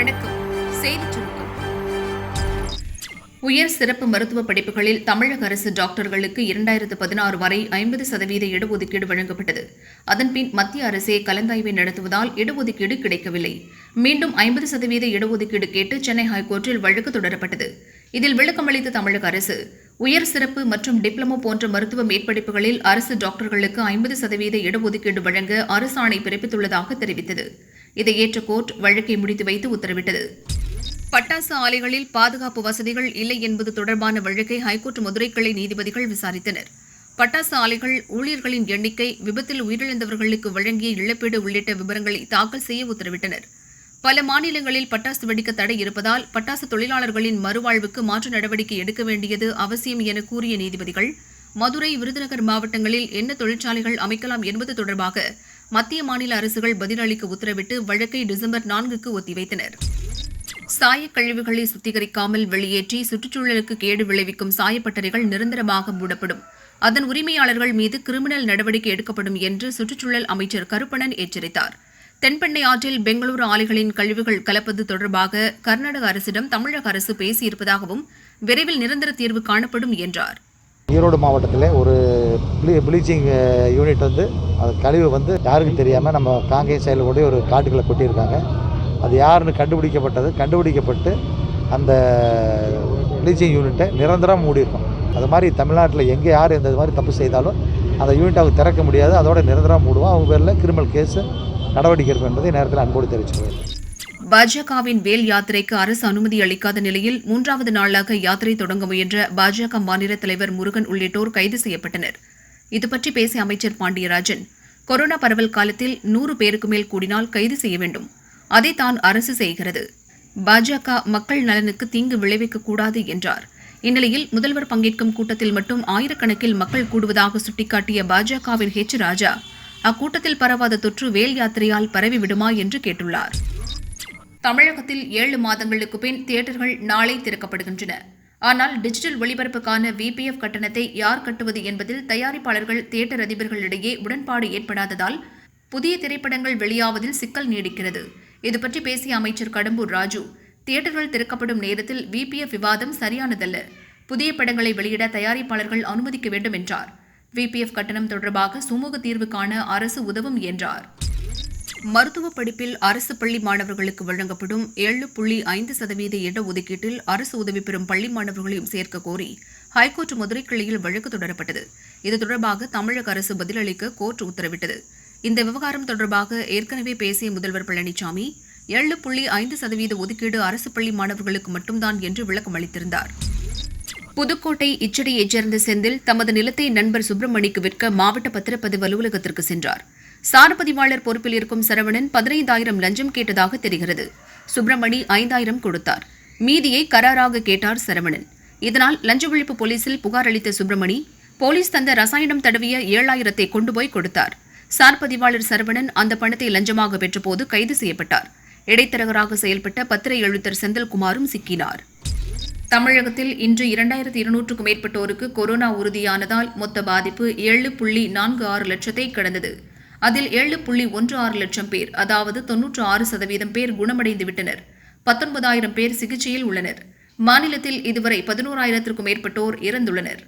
வணக்கம். செய்தி சுருக்கம். உயர் சிறப்பு மருத்துவ படிப்புகளில் தமிழக அரசு டாக்டர்களுக்கு இரண்டாயிரத்து பதினாறு வரை ஐம்பது சதவீத இடஒதுக்கீடு வழங்கப்பட்டது. அதன்பின் மத்திய அரசே கலந்தாய்வை நடத்துவதால் இடஒதுக்கீடு கிடைக்கவில்லை. மீண்டும் ஐம்பது சதவீத இடஒதுக்கீடு கேட்டு சென்னை ஹைகோர்ட்டில் வழக்கு தொடரப்பட்டது. இதில் விளக்கமளித்த தமிழக அரசு உயர் சிறப்பு மற்றும் டிப்ளமோ போன்ற மருத்துவ மேற்படிப்புகளில் அரசு டாக்டர்களுக்கு ஐம்பது சதவீத இடஒதுக்கீடு வழங்க அரசாணை பிறப்பித்துள்ளதாக தெரிவித்தது. இதை ஏற்ற கோர்ட் வழக்கை முடித்து வைத்து உத்தரவிட்டது. பட்டாசு ஆலைகளில் பாதுகாப்பு வசதிகள் இல்லை என்பது தொடர்பான வழக்கை ஹைகோர்ட் மதுரை கிளை நீதிபதிகள் விசாரித்தனர். பட்டாசு ஆலைகள் ஊழியர்களின் எண்ணிக்கை விபத்தில் உயிரிழந்தவர்களுக்கு வழங்கிய இழப்பீடு உள்ளிட்ட விவரங்களை தாக்கல் செய்ய உத்தரவிட்டனர். பல மாநிலங்களில் பட்டாசு வெடிக்க தடை இருப்பதால் பட்டாசு தொழிலாளர்களின் மறுவாழ்வுக்கு மாற்று நடவடிக்கை எடுக்க வேண்டியது அவசியம் என கூறிய நீதிபதிகள் மதுரை விருதுநகர் மாவட்டங்களில் என்ன தொழிற்சாலைகள் அமைக்கலாம் என்பது தொடர்பாக மத்திய மாநில அரசுகள் பதிலளிக்க உத்தரவிட்டு வழக்கை டிசம்பர் நான்குக்கு ஒத்திவைத்தனர். சாயக் கழிவுகளை சுத்திகரிக்காமல் வெளியேற்றி சுற்றுச்சூழலுக்கு கேடு விளைவிக்கும் சாயப்பட்டறைகள் நிரந்தரமாக மூடப்படும். அதன் உரிமையாளர்கள் மீது கிரிமினல் நடவடிக்கை எடுக்கப்படும் என்று சுற்றுச்சூழல் அமைச்சர் கருப்பணன் எச்சரித்தார். தென்பெண்ணை ஆற்றில் பெங்களூரு ஆலைகளின் கழிவுகள் கலப்பது தொடர்பாக கர்நாடக அரசிடம் தமிழக அரசு பேசியிருப்பதாகவும் விரைவில் நிரந்தர தீர்வு காணப்படும் என்றார். ஈரோடு மாவட்டத்தில் ஒரு ப்ளீ ப்ளீச்சிங் யூனிட் வந்து அது கழிவு வந்து யாருக்கும் தெரியாமல் நம்ம காங்கேயம் சைடில் கூட ஒரு காட்டுக்களை கொட்டியிருக்காங்க. அது யாருன்னு கண்டுபிடிக்கப்பட்டது கண்டுபிடிக்கப்பட்டு அந்த ப்ளீச்சிங் யூனிட்டை நிரந்தரம் மூடியிருக்கோம். அது மாதிரி தமிழ்நாட்டில் எங்கே யார் இந்த மாதிரி தப்பு செய்தாலும் அந்த யூனிட் அவங்க திறக்க முடியாது. அதோட நிரந்தரம் மூடுவோம். அவங்க பேரில் கிரிமினல் கேஸு நடவடிக்கை எடுக்கும் என்பதை நேரத்தில் அன்போடு தெரிவிச்சுக்கிறேன் பாஜகவின் வேல் யாத்திரைக்கு அரசு அனுமதி அளிக்காத நிலையில் மூன்றாவது நாளாக யாத்திரை தொடங்க முயன்ற பாஜக மாநில தலைவர் முருகன் உள்ளிட்டோர் கைது செய்யப்பட்டனர். இதுபற்றி பேசிய அமைச்சர் பாண்டியராஜன் கொரோனா பரவல் காலத்தில் நூறு பேருக்கு மேல் கூடினால் கைது செய்ய வேண்டும். அதை தான் அரசு செய்கிறது. பாஜக மக்கள் நலனுக்கு தீங்கு விளைவிக்கக் கூடாது என்றார். இந்நிலையில் முதல்வர் பங்கேற்கும் கூட்டத்தில் மட்டும் ஆயிரக்கணக்கில் மக்கள் கூடுவதாக சுட்டிக்காட்டிய பாஜகவின் ஹெச் ராஜா அக்கூட்டத்தில் பரவாத தொற்று வேல் யாத்திரையால் பரவிவிடுமா என்று கேட்டுள்ளார். தமிழகத்தில் ஏழு மாதங்களுக்கு பின் தியேட்டர்கள் நாளை திறக்கப்படுகின்றன. ஆனால் டிஜிட்டல் ஒளிபரப்புக்கான விபிஎஃப் கட்டணத்தை யார் கட்டுவது என்பதில் தயாரிப்பாளர்கள் தியேட்டர் அதிபர்களிடையே உடன்பாடு ஏற்படாததால் புதிய திரைப்படங்கள் வெளியாவதில் சிக்கல் நீடிக்கிறது. இதுபற்றி பேசிய அமைச்சர் கடம்பூர் ராஜு தியேட்டர்கள் திறக்கப்படும் நேரத்தில் விபிஎஃப் விவாதம் சரியானதல்ல. புதிய படங்களை வெளியிட தயாரிப்பாளர்கள் அனுமதிக்க வேண்டும் என்றார். விபிஎஃப் கட்டணம் தொடர்பாக சுமூக தீர்வு காண அரசு உதவும் என்றார். மருத்துவ படிப்பில் அரசு பள்ளி மாணவர்களுக்கு வழங்கப்படும் ஏழு புள்ளி ஐந்து சதவீத இடஒதுக்கீட்டில் அரசு உதவி பெறும் பள்ளி மாணவர்களையும் சேர்க்க கோரி ஹைகோர்ட் மதுரை கிளையில் வழக்கு தொடரப்பட்டது. இது தொடர்பாக தமிழக அரசு பதிலளிக்க கோர்ட் உத்தரவிட்டது. இந்த விவகாரம் தொடர்பாக ஏற்கனவே பேசிய முதல்வர் பழனிசாமி ஏழு புள்ளி ஐந்து சதவீத ஒதுக்கீடு அரசு பள்ளி மாணவர்களுக்கு மட்டும்தான் என்று விளக்கம் அளித்திருந்தார். புதுக்கோட்டை இச்சடியைச் சேர்ந்த செந்தில் தமது நிலத்தை நண்பர் சுப்பிரமணிக்கு விற்க மாவட்ட பத்திரப்பதிவு அலுவலகத்திற்கு சென்றார். சாரப்பதிவாளர் பொறுப்பில் இருக்கும் சரவணன் பதினைந்தாயிரம் லஞ்சம் கேட்டதாக தெரிகிறது. சுப்பிரமணி ஐந்தாயிரம் கொடுத்தார். மீதியை கராராக கேட்டார் சரவணன். இதனால் லஞ்ச ஒழிப்பு போலீசில் புகார் அளித்த சுப்பிரமணி போலீஸ் தந்த ரசாயனம் தடவிய ஏழாயிரத்தை கொண்டு போய் கொடுத்தார். சார்பதிவாளர் சரவணன் அந்த பணத்தை லஞ்சமாக பெற்றபோது கைது செய்யப்பட்டார். இடைத்தரகராக செயல்பட்ட பத்திரை எழுத்தர் செந்தில்குமாரும் சிக்கினார். தமிழகத்தில் இன்று இரண்டாயிரத்தி இருநூற்றுக்கும் மேற்பட்டோருக்கு கொரோனா உறுதியானதால் மொத்த பாதிப்பு ஏழு புள்ளி நான்கு ஆறு லட்சத்தை கடந்தது. அதில் ஏழு புள்ளி ஒன்று ஆறு லட்சம் பேர் அதாவது தொன்னூற்று ஆறு சதவீதம் பேர் குணமடைந்து விட்டனர் பத்தொன்பதாயிரம் பேர் சிகிச்சையில் உள்ளனர். மாநிலத்தில் இதுவரை பதினோராயிரத்திற்கும் மேற்பட்டோர் இறந்துள்ளனர்.